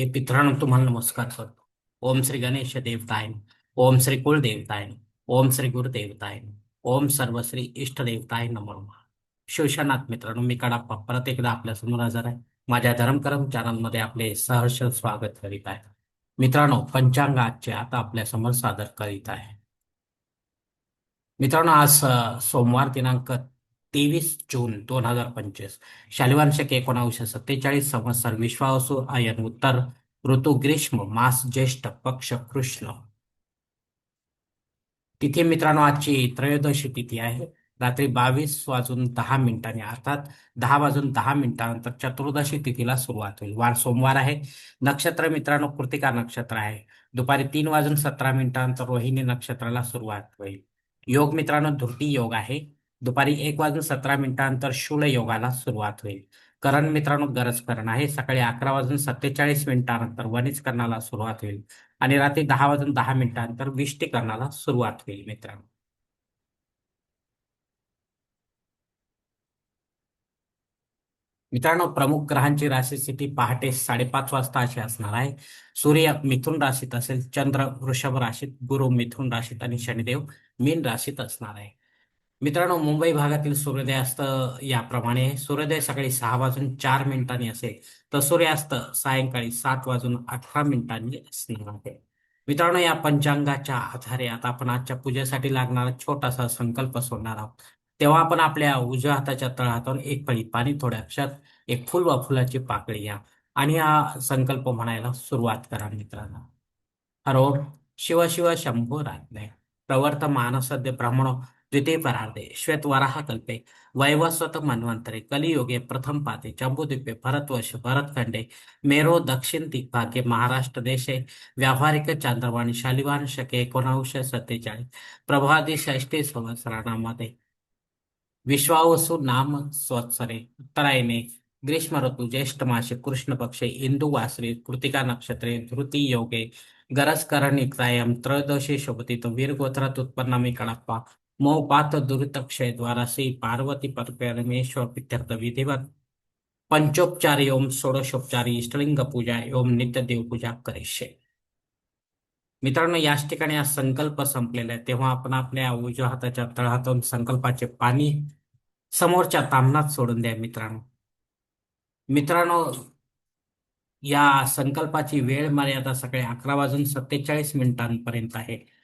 हे मित्रांनो तुम्हाला नमस्कार करतो. ओम श्री गणेश देवताय ओम श्री कुलदेवताय ओम श्री गुरुदेवताय ओम सर्व श्री इष्ट देवताय नमो. शिवशनाथ मित्रांनो मी कडाप्पा परत एकदा आपल्यासमोर हजर आहे. माझ्या धर्मकर्म चॅनलमध्ये आपले सहर्ष स्वागत करीत आहे. मित्रांनो पंचांग आजचे आता आपल्यासमोर सादर करीत आहे. मित्रांनो आज सोमवार दिनांक तेवीस जून दोन हजार पंचवीस. शालिवांशक एकोणावीसशे सत्तेचाळीस संवत्सर विश्वावसु आयन उत्तर ऋतू ग्रीष्म मास ज्येष्ठ पक्ष कृष्ण. तिथी मित्रांनो आजची त्रयोदशी तिथी आहे. रात्री बावीस वाजून दहा मिनिटांनी अर्थात दहा वाजून दहा मिनिटानंतर चतुर्दशी तिथीला सुरुवात होईल. वार सोमवार आहे. नक्षत्र मित्रांनो कृतिका नक्षत्र आहे. दुपारी तीन वाजून सतरा मिनिटानंतर रोहिणी नक्षत्राला सुरुवात होईल. योग मित्रांनो धुर्टी योग आहे. दुपारी एक वाजून सतरा मिनिटांनंतर शूल योगाला सुरुवात होईल. करण मित्रांनो गरज करण आहे. सकाळी अकरा वाजून सत्तेचाळीस मिनिटानंतर वनिज करणाला सुरुवात होईल आणि रात्री दहा वाजून दहा मिनिटानंतर विष्टी करणाला सुरुवात होईल मित्रांनो. मित्रांनो प्रमुख ग्रहांची राशी स्थिती पहाटे साडेपाच वाजता अशी असणार आहे. सूर्य मिथुन राशीत असेल चंद्र वृषभ राशीत गुरु मिथुन राशीत आणि शनिदेव मीन राशीत असणार आहे. मित्रांनो मुंबई भागातील सूर्योदयास्त याप्रमाणे सूर्योदय सकाळी सहा वाजून चार मिनिटांनी असेल तर सूर्यास्त सायंकाळी सात वाजून अठरा मिनिटांनी असणार आहे. मित्रांनो या पंचांगाच्या आधारे आता आपण आजच्या पूजेसाठी लागणारा छोटासा संकल्प सोडणार आहोत. तेव्हा आपण आपल्या उजव्या हाताच्या तळहातावर एक पळी पाणी थोड्या अक्षात एक फुल व फुलाची पाकळी घ्या आणि हा संकल्प म्हणायला सुरुवात करा मित्रांनो. हरो शिव शिव शंभो राज्ञे प्रवर्त मानसद्य ब्राह्मणो. द्वितीय परार्धे श्वेत वराह कल्पे वैवस्वत मन्वंतरे कलियुगे प्रथम पाते जम्बूद्वीपे भरतवर्ष भरतखंडे मेरो दक्षिण दिग्भागे महाराष्ट्र देशे व्यावहारिक चांद्रवाणी शालिवान शके एकोणावीसशे सत्तेचाळीस प्रभादी षष्टी संवत्सरामध्ये विश्वावसु नाम स्वत्सरे उत्तरायणे ग्रीष्म ऋतू ज्येष्ठ मासे कृष्ण पक्षे इंदू वासरी कृतिका नक्षत्रे धृती योगे गरज युक्तायम त्रयोदशी शोभतीत वीरगोत्रात उत्पन्नामी कडप्पा मोपात दुरितक्षय द्वारा श्री पार्वती परमेश्वर पित्यर्थ विधिवत पंचोपचारी ओम षोडशोपचारी इष्टलिंग पूजा ओम नित्य देवपूजा करिष्ये मित्रांनो याच ठिकाणी हा संकल्प संपलेला आहे. तेव्हा आपण आपल्या उजव्या हाताच्या तळहातून संकल्पाचे पाणी समोरच्या तामणात सोडून द्या मित्रांनो. मित्रांनो या संकल्पाची वेळ मर्यादा सकाळी अकरा वाजून सत्तेचाळीस मिनिटांपर्यंत आहे.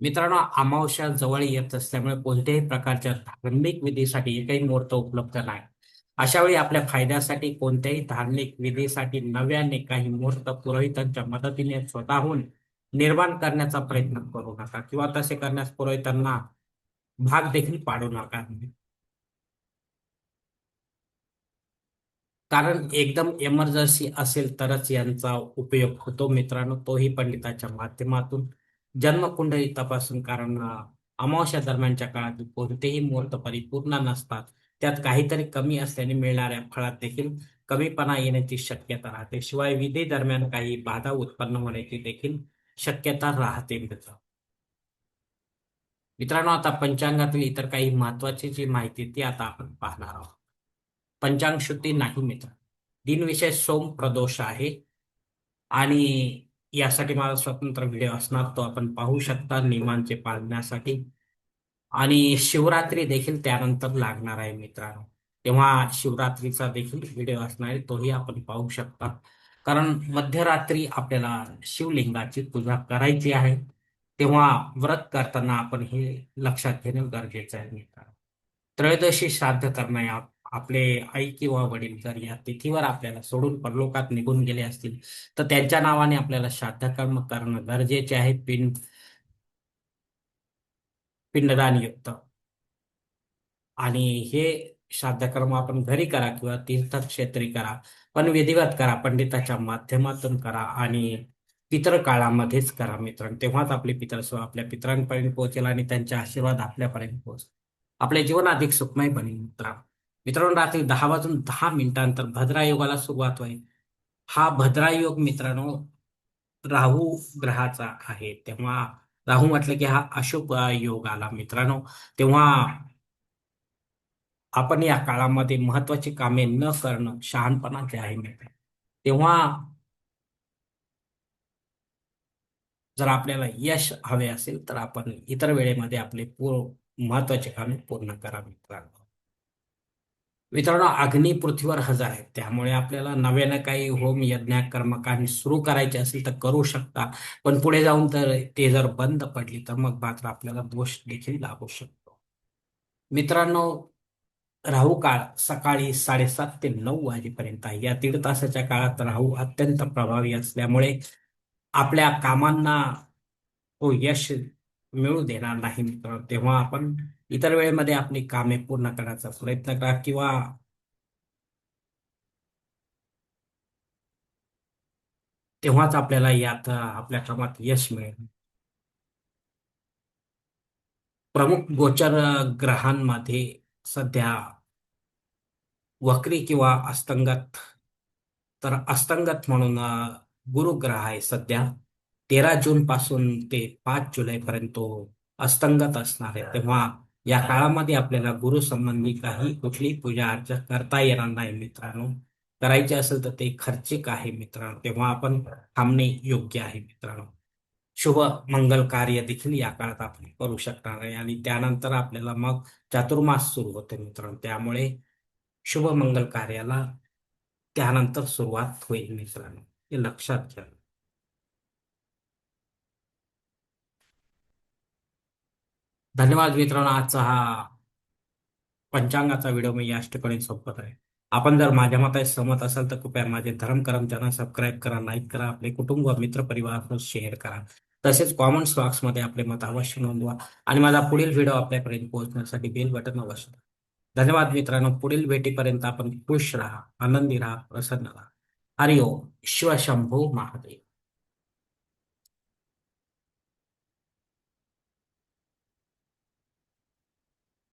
मित्रांनो अमावस्या जवळ येत असल्यामुळे कोणत्याही प्रकारच्या धार्मिक विधीसाठी एकही मुहूर्त उपलब्ध नाही. अशा वेळी आपल्या फायद्यासाठी कोणत्याही धार्मिक विधीसाठी नव्याने काही मुहूर्त पुरोहितांच्या मदतीने स्वतःहून निर्माण करण्याचा प्रयत्न करू नका किंवा तसे करण्यास पुरोहितांना भाग देखील पाडू नका. कारण एकदम इमर्जन्सी असेल तरच यांचा उपयोग होतो मित्रांनो तोही पंडिताच्या माध्यमातून. जन्मकुंडली तपासून कारण अमावस्या दरम्यानच्या काळात कोणतेही मुहूर्त परिपूर्ण नसतात. त्यात काहीतरी कमी असल्याने मिळणाऱ्या फळात देखील कमीपणा येण्याची शक्यता राहते. शिवाय विधी दरम्यान काही बाधा उत्पन्न होण्याची देखील शक्यता राहते मित्र मित्रांनो आता पंचांगातील इतर काही महत्वाची जी माहिती ती आता आपण पाहणार आहोत. पंचांग शुद्धी नाही मित्र. दिनविशेष सोम प्रदोष आहे. आणि यासाठी माझा स्वतंत्र व्हिडिओ असणार तो आपण पाहू शकता नियमांचे पाळण्यासाठी आणि शिवरात्री देखील त्यानंतर लागणार आहे मित्रांनो. तेव्हा शिवरात्रीचा देखील व्हिडिओ असणार आहे तोही आपण पाहू शकता. कारण मध्यरात्री आपल्याला शिवलिंगाची पूजा करायची आहे. तेव्हा व्रत करताना आपण हे लक्षात घेणं गरजेचं आहे मित्रांनो. त्रयोदशी श्राद्ध करणे आप- आपले आई किंवा वडील जर या तिथीवर आपल्याला सोडून परलोकात निघून गेले असतील तर त्यांच्या नावाने आपल्याला श्राद्धकर्म करणं गरजेचे आहे. पिंड पिंडदान युक्त. आणि हे श्राद्धकर्म आपण घरी करा किंवा तीर्थक्षेत्री करा पण विधिवत करा पंडिताच्या माध्यमातून करा आणि पितर काळामध्येच करा मित्र तेव्हाच आपले पितर स्व आपल्या पितरांपर्यंत पोहोचेल आणि त्यांचे आशीर्वाद आपल्यापर्यंत पोहोचेल. आपले जीवन अधिक सुखमय बनेल मित्रांनो. मित्रांनो रात्री दहा वाजून दहा मिनिटांतर भद्रा योगाला सुरुवात होईल. हा भद्रा योग मित्रांनो राहू ग्रहाचा आहे. तेव्हा राहू म्हटलं की हा अशुभ योग आला मित्रांनो. तेव्हा आपण या काळामध्ये महत्वाची कामे न करणं शहाणपणाचे आहे मित्र तेव्हा जर आपल्याला यश हवे असेल तर आपण इतर वेळेमध्ये आपले पूर्ण महत्त्वाचे कामे पूर्ण करा मित्रांनो. मित्रांनो अग्नी पृथ्वीवर हजर आहे. त्यामुळे आपल्याला नव्यानं काही होम यज्ञ कर्मकांड सुरू करायचे असेल तर करू शकता. पण पुढे जाऊन तर ते जर बंद पडली तर मग मात्र आपल्याला दोष देखील लागू शकतो. मित्रांनो राहू काळ सकाळी साडेसात ते नऊ वाजेपर्यंत आहे. या दीड तासाच्या काळात राहू अत्यंत प्रभावी असल्यामुळे आपल्या कामांना तो यश मिळू देणार नाही मित्रांनो. तेव्हा आपण इतर वेळेमध्ये आपली कामे पूर्ण करण्याचा प्रयत्न करा किंवा तेव्हाच आपल्याला यात आपल्या कामात यश मिळेल. प्रमुख गोचर ग्रहांमध्ये सध्या वक्री किंवा अस्तंगत तर अस्तंगत म्हणून गुरुग्रह गुरु ग्रह आहे सध्या. तेरा जून पासून ते पाच जुलैपर्यंत अस्तंगत असणार आहे. तेव्हा या काळामध्ये आपल्याला गुरु संबंधी काही कुठली पूजा अर्चा करता येणार नाही मित्रांनो. करायचे असेल तर ते खर्चिक आहे मित्रांनो. तेव्हा आपण थांबणे योग्य आहे मित्रांनो. शुभ मंगल कार्य देखील या काळात आपण करू शकणार आहे आणि त्यानंतर आपल्याला मग चातुर्मास सुरू होते मित्रांनो. त्यामुळे शुभ मंगल कार्याला त्यानंतर सुरुवात होईल मित्रांनो. हे लक्षात घ्या धन्यवाद मित्रांनो आजचा हा पंचांगाचा व्हिडिओ मी याच ठिकाणी संपत आहे आपण जर माझ्या मताशी सहमत असाल तर कृपया माझे धर्म करम चॅनल सबस्क्राईब करा लाईक करा आपले कुटुंब मित्र परिवार शेअर करा. तसेच कॉमेंट्स बॉक्समध्ये आपले मत अवश्य नोंदवा आणि माझा पुढील व्हिडिओ आपल्यापर्यंत पोहोचण्यासाठी बेल बटन अवश्य धन्यवाद मित्रांनो पुढील भेटीपर्यंत आपण खुश राहा आनंदी राहा प्रसन्न राहा. हरिओम शिवशंभो महादेव.